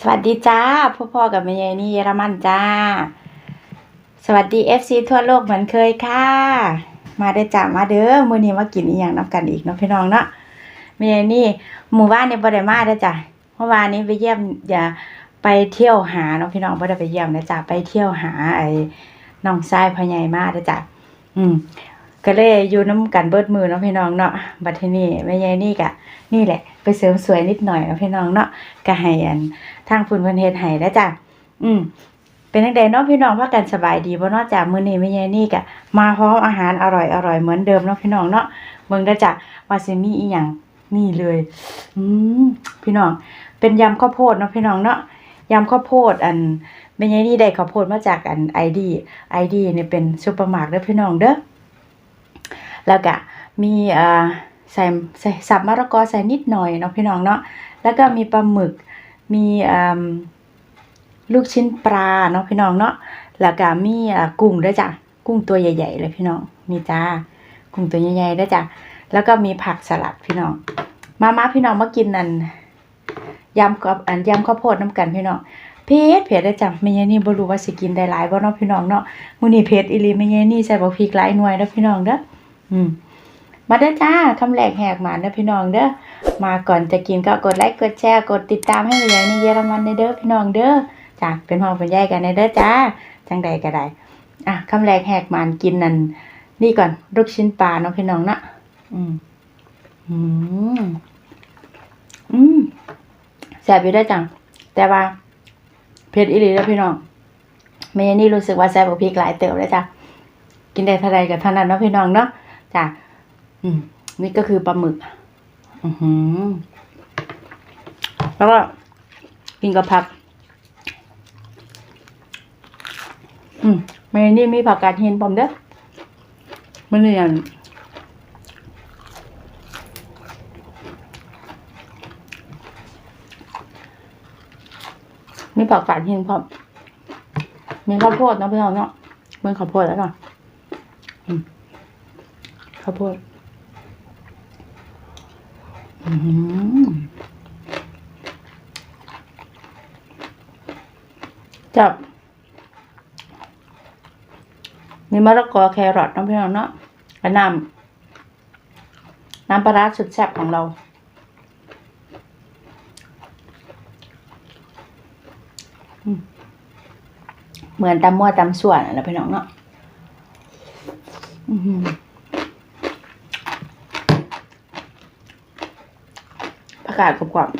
สวัสดีจ้าพ่อพ่อกับแม่ยายนี่เยอรมันจ้า สวัสดีเอฟซีทั่วโลกเหมือนเคยค่ะ มาได้จ้ามาเด้อมื้อนี้มากินอีหยังนํกันอีกเนาะพี่น้องเนาะแม่ยายนี่หมู่บ้านเนี่ยบ่ได้มาเด้จ้ะเมื่อวานนี้ไปเยี่ยมอย่าไปเที่ยวหาเนาะพี่น้องบ่ได้ไปเยี่ยมนะจ้ะไปเที่ยวหาไอ้น้องชายพ่อใหญ่มาเด้จ้ะอืม ก็เลยอยู่น้ำกันเบิดมือเนาะพี่น้องเนาะบัดทีนี้แม่ยายนี่กะนี่แหละ ไปเสริมสวยนิดหน่อยเนาะพี่น้องเนาะก็ให้อันทางฝุ่นเพิ่นเฮ็ดให้แล้วจ้ะอืมเป็นจังไดเนาะพี่น้องพากันสบายดีบ่เนาะจ้ะมื้อนี้แม่ยายนี่ก็มาพร้อมอาหารอร่อยอร่อยเหมือนเดิมเนาะพี่น้องเนาะเบิ่งเด้จ้ะว่าสิมีอีหยังนี่เลย อืมพี่น้อง เป็นยำข้าวโพดเนาะพี่น้องเนาะยำข้าวโพดอันแม่ยายนี่ได้ข้าวโพดมาจากอัน ID ID นี่ยเป็นซุปเปอร์มาร์ทเด้อพี่น้องเด้อ แล้วก็มีอ่อใส่ใส่สับมะละกอใส่นิดหน่อยเนาะพี่น้องเนาะแล้วก็มีปลาหมึกมีอ่อลูกชิ้นปลาเนาะพี่น้องเนาะแล้วก็มีอ่อกุ้งด้วยจ้ะกุ้งตัวใหญ่ ๆ เลยพี่น้องมีจ้ากุ้งตัวใหญ่ๆด้วยจ้ะแล้วก็มีผักสลัดพี่น้อง มามาพี่น้องมากินนั่นยำกับอันยำข้าวโพดน้ำกันพี่น้องเผ็ดเผ็ดได้จ้ะแม่ยนี่บ่รู้ว่าสิกินได้หลายบ่เนาะพี่น้องเนาะมื้อนี้เผ็ดอีหลีแม่ยายนี่ใส่บ่พริกหลายหน่วยเด้อพี่น้องเด้อ อืมมาเด้อจ้าคำแรกแหกหมาเด้อพี่น้องเด้อมาก่อนจะกินก็กดไลค์กดแชร์กดติดตามให้ไปอย่างนี้เยอรมันเด้อพี่น้องเด้อจ้าเป็นห้องเป็นใหญ่กันเด้อจ้าจังใดก็ได้อะคำแรกแหกหมานกินนั่นนี่ก่อนลูกชิ้นปลาเนาะพี่น้องนะอืมอืมอืมแซ่บอยู่ได้จัง แต่ว่าเผ็ดอีหลีแล้วพี่น้องเมย์นี่รู้สึกว่าแซ่บกว่าพริกหลายเติบเลยจ้ะกินได้เท่าใดกับเท่านั้นเนาะพี่น้องเนาะ จ้ะอืมนี่ก็คือปลาหมึก อือหือ แล้วก็กินกับผัก อืมเมนูนี้มีผักกาดเห็นปอมเด้อมันเนี่ยนมีผักกาดเห็นพร้อมมีข้าวโพดนะพี่น้องเนาะเบิ่งข้าวโพดแล้วเนาะอืม ข้าวโพดจับมีมะละกอแครอทน้องพี่น้องเนาะและน้ำน้ำปลาร้าสุดแซ่บของเรา เหมือนตำมั่วตำส่วนนะพี่น้องเนาะอือหือ อา กาศกรอบๆ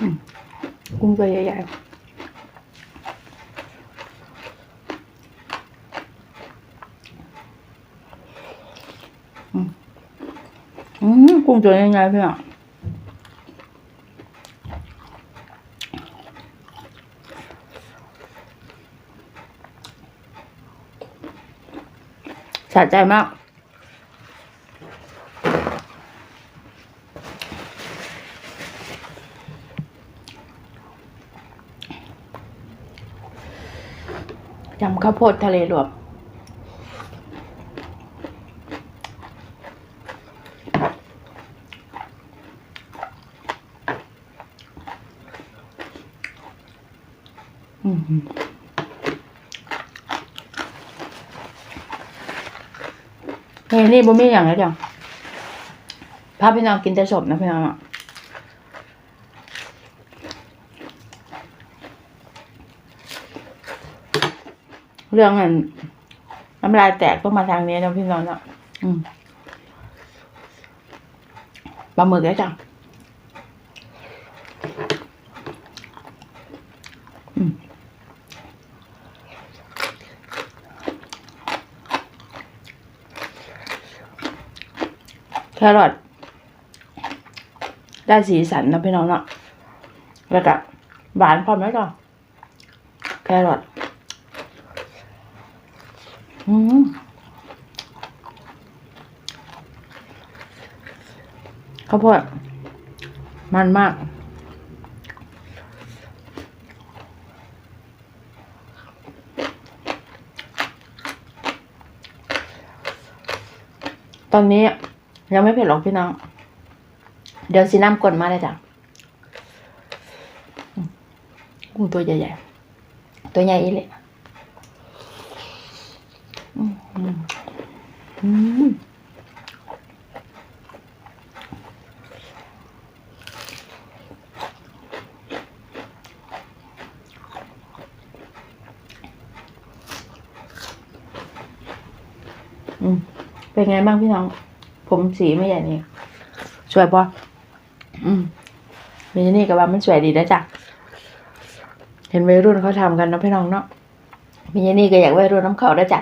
อืมกุ้งตัวใหญ่ๆอืมอืมกุ้งตัวใหญ่ๆพี่อ่ะใจมาก ยำข้าวโพดทะเลรวมอืม เฮ้ยนี่บ่มีอย่างแล้วจ้ะพาพี่น้องกินแต่สมนะพี่น้องอะเรื่องนั้นน้ำลายแตกก็มาทางนี้นะพี่น้องเนาะปลาหมึกแล้วจ้ะ แครอทได้สีสันนะพี่น้องเนาะแล้วก็หวานพอไหมก่อนแครอทอืมข้าวโพดมันมากตอนนี้ ยังไม่เผ็ดหรอกพี่น้อง เดี๋ยวสีน้ำกลนมาเลยจ้ะกุ้งตัวใหญ่ๆ ตัวใหญ่อีเลยเป็นไงบ้างพี่น้อง ผมสีไม่ใหญ่นี่สวยปะอืมมีนี่กับว่ามันสวยดีนะจ๊ะเห็นวัยรุ่นเขาทำกันนะพี่น้องเนาะมีนี่ก็อยากวัยรุ่นน้ำเขาได้จ้ะ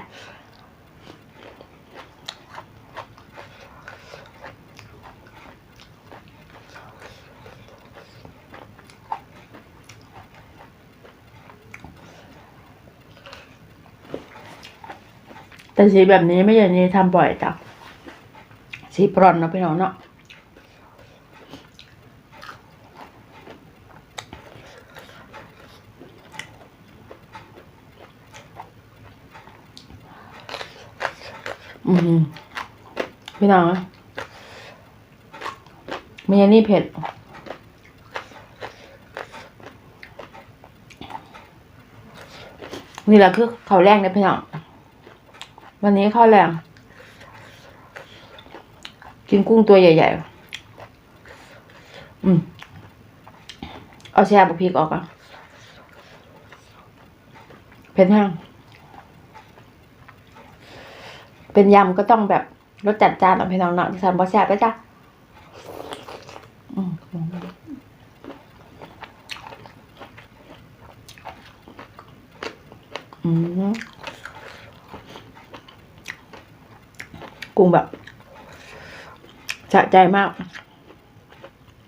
แต่สีแบบนี้ไม่อย่างนี้ทำบ่อยจ้ะ สีบรอนเนาะพี่น้องเนาะอืมพี่น้องมีอันนี้เผ็ดนี่แหละคือข้าวแรงนะพี่น้อง วันนี้ข้าวแรง กินกุ้งตัวใหญ่ๆ อืม เอาแช่บุกพริกออกอะเผ็ดแห้งเป็นยำก็ต้องแบบรสจัดจานเอาพี่น้องเนาะที่สันบอแซ่บไปจ้ะอืมกุ้งแบบ สะใจมาก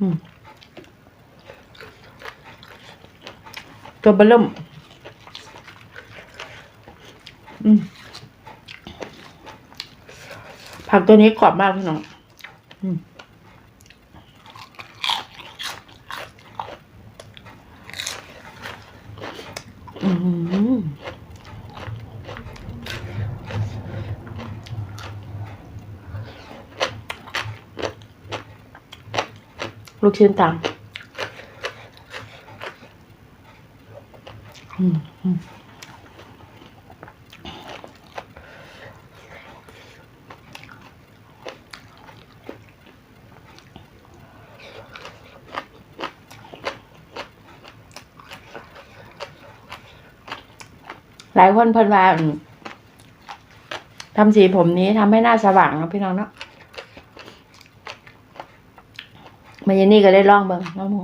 อืมตัวเบลเริ่มอืมผักตัวนี้กรอบมากพี่น้องอืมอืม ลูกชิ้นตามอืมอืมหลายคนเพิ่นว่าทำสีผมนี้ทำให้หน้าสว่างนะพี่น้องเนาะ มาเยนนี่ก็ได้ลองเบิ่งน้องหมู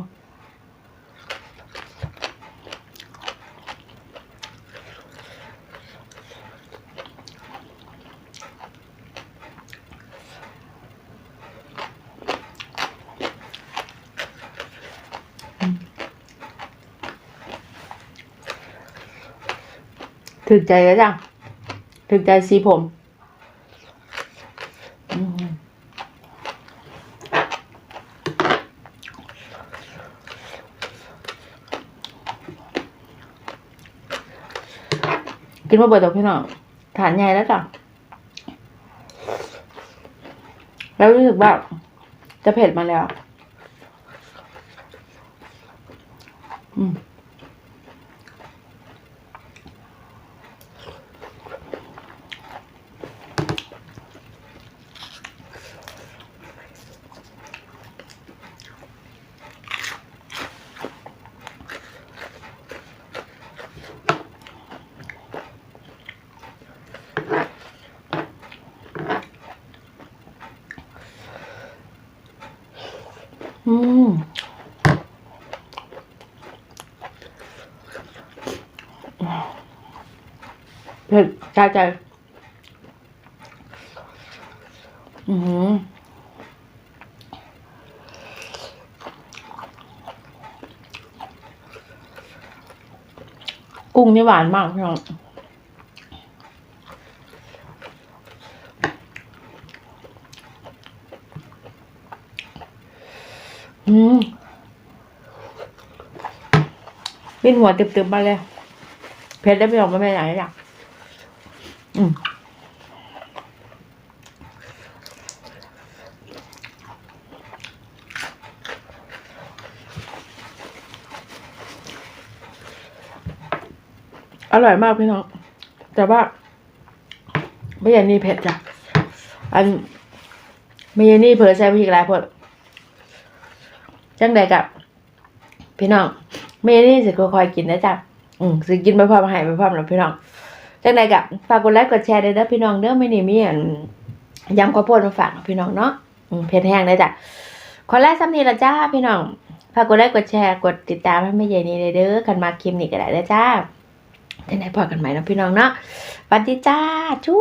ถึกใจแล้วจ้ะถึกใจสีผมอืม กินมาเบิดดอกพี่น้องฐานใหญ่แล้วจ้ะแล้วรู้สึกแบบจะเผ็ดมาแล้ว อืม อืม เผ็ดใจใจ อืมกุ้งนี่หวานมากพี่น้องอืมวิ่นหัวเตึบๆมาเลย เผ็ดได้ไม่ลงไม่เป็นไรอยากอืมอร่อยมากพี่น้อง แต่ว่าไม่ยันนี่เผ็ดจ้ะ อันไม่ยันนี่เผลอใช้วิธีหลายพดจังใดกับ พี่น้องไม่ยันนี่จะค่อยๆกินนะจ้ะ อืมสิกินไปพร้อมหายไปพร้อมแล้วพี่น้องจังใดกับฝากกดไลค์กดแชร์ด้วยเด้อพี่น้องเด้อไม่นี่มีอันยำข้าวโพดมาฝากพี่น้องเนาะเผ็ดแห้งนะจ๊ะขอแรกซ้ำนี้ละจ้าพี่น้องฝากกดไลค์กดแชร์กดติดตามให้แม่ใหญ่นี่เลยเด้อกันมาคลิปนี้ก็ได้เด้อจ้าที่ไหนพอกันใหม่นะพี่น้องเนาะวัสดีจ้าจู๊